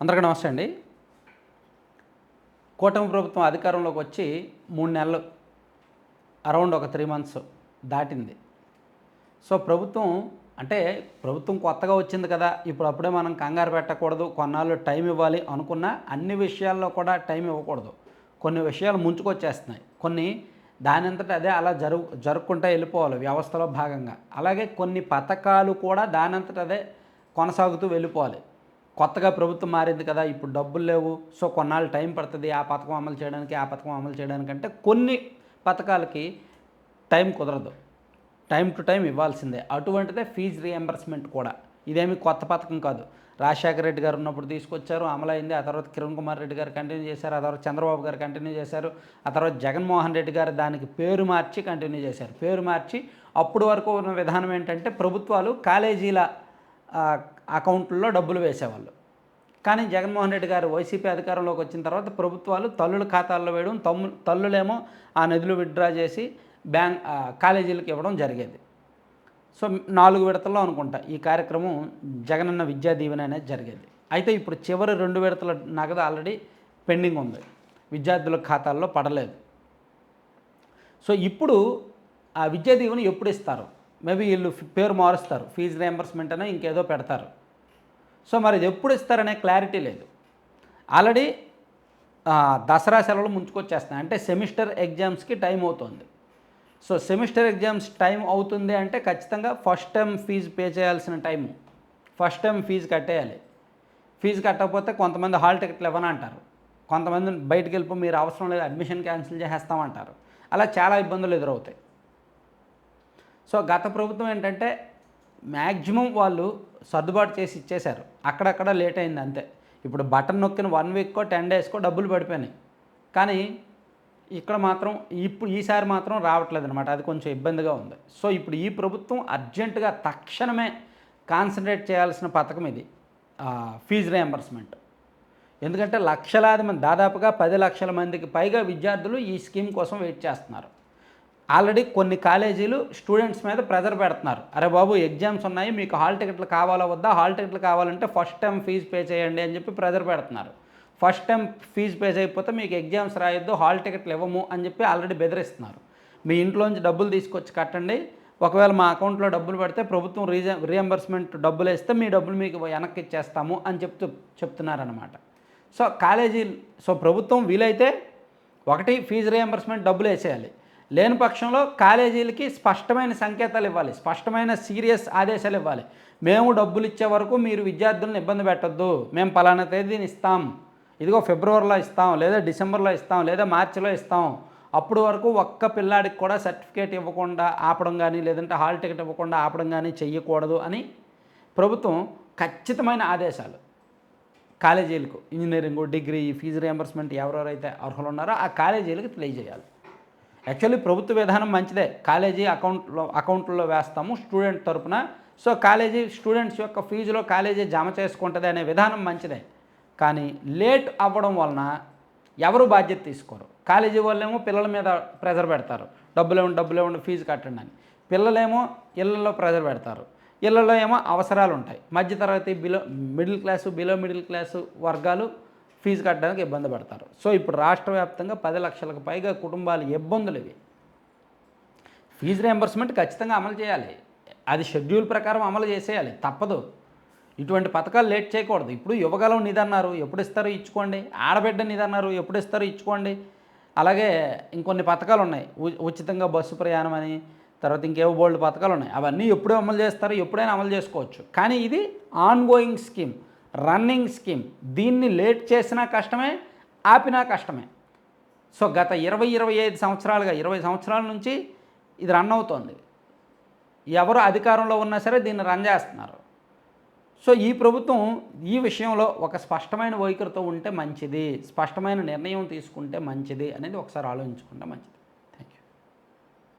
అందరికీ నమస్తే అండి. కూటమి ప్రభుత్వం అధికారంలోకి వచ్చి మూడు నెలలు అరౌండ్ ఒక త్రీ మంత్స్ దాటింది. సో ప్రభుత్వం అంటే ప్రభుత్వం కొత్తగా వచ్చింది కదా ఇప్పుడు అప్పుడే మనం కంగారు పెట్టకూడదు కొన్నాళ్ళు టైం ఇవ్వాలి అనుకున్న అన్ని విషయాల్లో కూడా టైం ఇవ్వకూడదు. కొన్ని విషయాలు ముంచుకొచ్చేస్తున్నాయి. కొన్ని దానంతట అదే అలా జరుగు జరుపుకుంటూ వెళ్ళిపోవాలి వ్యవస్థలో భాగంగా. అలాగే కొన్ని పథకాలు కూడా దానంతట అదే కొనసాగుతూ వెళ్ళిపోవాలి. కొత్తగా ప్రభుత్వం మారింది కదా ఇప్పుడు డబ్బులు లేవు. సో కొన్నాళ్ళు టైం పడుతుంది ఆ పథకం అమలు చేయడానికి ఆ పథకం అమలు చేయడానికి అంటే కొన్ని పథకాలకి టైం కుదరదు. టైం టు టైం ఇవ్వాల్సిందే. అటువంటిదే ఫీజు రీఎంబర్స్మెంట్ కూడా. ఇదేమి కొత్త పథకం కాదు. రాజశేఖర రెడ్డి గారు ఉన్నప్పుడు తీసుకొచ్చారు అమలైంది. ఆ తర్వాత కిరణ్ కుమార్ రెడ్డి గారు కంటిన్యూ చేశారు ఆ తర్వాత చంద్రబాబు గారు కంటిన్యూ చేశారు ఆ తర్వాత జగన్మోహన్ రెడ్డి గారు దానికి పేరు మార్చి కంటిన్యూ చేశారు. పేరు మార్చి అప్పుడు వరకు ఉన్న విధానం ఏంటంటే ప్రభుత్వాలు కాలేజీల అకౌంట్లో డబ్బులు వేసేవాళ్ళు. కానీ జగన్మోహన్ రెడ్డి గారు వైసీపీ అధికారంలోకి వచ్చిన తర్వాత ప్రభుత్వాలు తల్లుల ఖాతాల్లో వేయడం తమ్ము తల్లులేమో ఆ నిధులు విత్డ్రా చేసి బ్యాంక్ కాలేజీలకు ఇవ్వడం జరిగేది. సో నాలుగు విడతల్లో అనుకుంటా ఈ కార్యక్రమం జగనన్న విద్యా దీవెన అనేది జరిగేది. అయితే ఇప్పుడు చివరి రెండు విడతల నగదు ఆల్రెడీ పెండింగ్ ఉంది. విద్యార్థుల ఖాతాల్లో పడలేదు. సో ఇప్పుడు ఆ విద్యా దీవెన ఎప్పుడు ఇస్తారు? మేబీ వీళ్ళు పేరు మారుస్తారు. ఫీజు రియంబర్స్మెంట్ అనే ఇంకేదో పెడతారు. సో మరి ఇది ఎప్పుడు ఇస్తారనే క్లారిటీ లేదు. ఆల్రెడీ దసరా సెలవులు ముంచుకొచ్చేస్తున్నాయి. అంటే సెమిస్టర్ ఎగ్జామ్స్కి టైం అవుతుంది. సో సెమిస్టర్ ఎగ్జామ్స్ టైం అవుతుంది అంటే ఖచ్చితంగా ఫస్ట్ టైం ఫీజు పే చేయాల్సిన టైము. ఫస్ట్ టైం ఫీజు కట్టేయాలి. ఫీజు కట్టకపోతే కొంతమంది హాల్ టికెట్లు ఇవ్వని అంటారు. కొంతమంది బయటికి వెళ్ళిపో మీరు అవసరం లేదు అడ్మిషన్ క్యాన్సిల్ చేసేస్తామంటారు అలా చాలా ఇబ్బందులు ఎదురవుతాయి. సో గత ప్రభుత్వం ఏంటంటే మ్యాక్సిమం వాళ్ళు సర్దుబాటు చేసి ఇచ్చేశారు. అక్కడక్కడ లేట్ అయింది అంతే. ఇప్పుడు బటన్ నొక్కిన వన్ వీక్కో టెన్ డేస్కో డబ్బులు పడిపోయినాయి. కానీ ఇక్కడ మాత్రం ఇప్పుడు ఈసారి మాత్రం రావట్లేదు అనమాట అది కొంచెం ఇబ్బందిగా ఉంది. సో ఇప్పుడు ఈ ప్రభుత్వం అర్జెంటుగా తక్షణమే కాన్సన్ట్రేట్ చేయాల్సిన పథకం ఇది. Fee reimbursement. ఎందుకంటే లక్షలాది మంది దాదాపుగా పది లక్షల మందికి పైగా విద్యార్థులు ఈ స్కీమ్ కోసం వెయిట్ చేస్తున్నారు. ఆల్రెడీ కొన్ని కాలేజీలు స్టూడెంట్స్ మీద ప్రెజర్ పెడుతున్నారు. అరే బాబు ఎగ్జామ్స్ ఉన్నాయి మీకు హాల్ టికెట్లు కావాలా వద్దా? హాల్ టికెట్లు కావాలంటే ఫస్ట్ టైం ఫీజు పే చేయండి అని చెప్పి ప్రెజర్ పెడుతున్నారు. ఫస్ట్ టైం ఫీజు పే చేయకపోతే మీకు ఎగ్జామ్స్ రాయొద్దు హాల్ టికెట్లు ఇవ్వము అని చెప్పి ఆల్రెడీ బెదిరిస్తున్నారు. మీ ఇంట్లోంచి డబ్బులు తీసుకొచ్చి కట్టండి. ఒకవేళ మా అకౌంట్లో డబ్బులు పెడితే ప్రభుత్వం రీజ రియంబర్స్మెంట్ డబ్బులు వేస్తే మీ డబ్బులు మీకు వెనక్కి ఇచ్చేస్తాము అని చెప్తూ చెప్తున్నారనమాట సో కాలేజీ సో ప్రభుత్వం వీలైతే ఒకటి ఫీజు రియంబర్స్మెంట్ డబ్బులు వేసేయాలి. లేని పక్షంలో కాలేజీలకి స్పష్టమైన సంకేతాలు ఇవ్వాలి స్పష్టమైన సీరియస్ ఆదేశాలు ఇవ్వాలి. మేము డబ్బులు ఇచ్చే వరకు మీరు విద్యార్థులను ఇబ్బంది పెట్టొద్దు. మేము పలానా తేదీని ఇస్తాం. ఇదిగో ఫిబ్రవరిలో ఇస్తాం లేదా డిసెంబర్లో ఇస్తాం లేదా మార్చిలో ఇస్తాం. అప్పుడు వరకు ఒక్క పిల్లాడికి కూడా సర్టిఫికేట్ ఇవ్వకుండా ఆపడం కానీ లేదంటే హాల్ టికెట్ ఇవ్వకుండా ఆపడం కానీ చెయ్యకూడదు అని ప్రభుత్వం ఖచ్చితమైన ఆదేశాలు. కాలేజీలకు ఇంజనీరింగ్ డిగ్రీ ఫీజు రియంబర్స్మెంట్ ఎవరెవరైతే అర్హులు ఉన్నారో ఆ కాలేజీలకు తెలియజేయాలి. యాక్చువల్లీ ప్రభుత్వ విధానం మంచిదే. కాలేజీ అకౌంట్లో అకౌంట్లో వేస్తాము స్టూడెంట్ తరపున. సో కాలేజీ స్టూడెంట్స్ యొక్క ఫీజులో కాలేజీ జమ చేసుకుంటుంది అనే విధానం మంచిదే. కానీ లేట్ అవ్వడం వలన ఎవరు బాధ్యత తీసుకోరు. కాలేజీ వాళ్ళేమో పిల్లల మీద ప్రెజర్ పెడతారు. డబ్బులు ఇవ్వండి డబ్బులు ఫీజు కట్టండి అని. పిల్లలేమో ఇళ్ళల్లో ప్రెజర్ పెడతారు. ఇళ్ళల్లో ఏమో అవసరాలు ఉంటాయి. మధ్యతరగతి below middle class below middle class వర్గాలు ఫీజు కట్టడానికి ఇబ్బంది పడతారు. సో ఇప్పుడు రాష్ట్ర వ్యాప్తంగా పది లక్షలకు పైగా కుటుంబాలు ఇబ్బందులు ఇవి. ఫీజు రియంబర్స్మెంట్ ఖచ్చితంగా అమలు చేయాలి. అది షెడ్యూల్ ప్రకారం అమలు చేసేయాలి. తప్పదు. ఇటువంటి పథకాలు లేట్ చేయకూడదు. ఇప్పుడు యువగలం నిధన్నారు ఎప్పుడు ఇస్తారో ఇచ్చుకోండి. ఆడబిడ్డ నిధన్నారు ఎప్పుడు ఇస్తారో ఇచ్చుకోండి. అలాగే ఇంకొన్ని పథకాలు ఉన్నాయి. ఉ- ఉచితంగా బస్సు ప్రయాణం అని తర్వాత ఇంకేవో బోల్డ్ పథకాలు ఉన్నాయి. అవన్నీ ఎప్పుడు అమలు చేస్తారో ఎప్పుడైనా అమలు చేసుకోవచ్చు. కానీ ఇది ongoing scheme running scheme. దీన్ని లేట్ చేసినా కష్టమే ఆపినా కష్టమే. సో గత ఇరవై ఇరవై ఐదు సంవత్సరాలుగా ఇరవై సంవత్సరాల నుంచి ఇది రన్ అవుతోంది. ఎవరు అధికారంలో ఉన్నా సరే దీన్ని రన్ చేస్తున్నారు. సో ఈ ప్రభుత్వం ఈ విషయంలో ఒక స్పష్టమైన వైఖరితో ఉంటే మంచిది స్పష్టమైన నిర్ణయం తీసుకుంటే మంచిది అనేది ఒకసారి ఆలోచించుకుంటే మంచిది.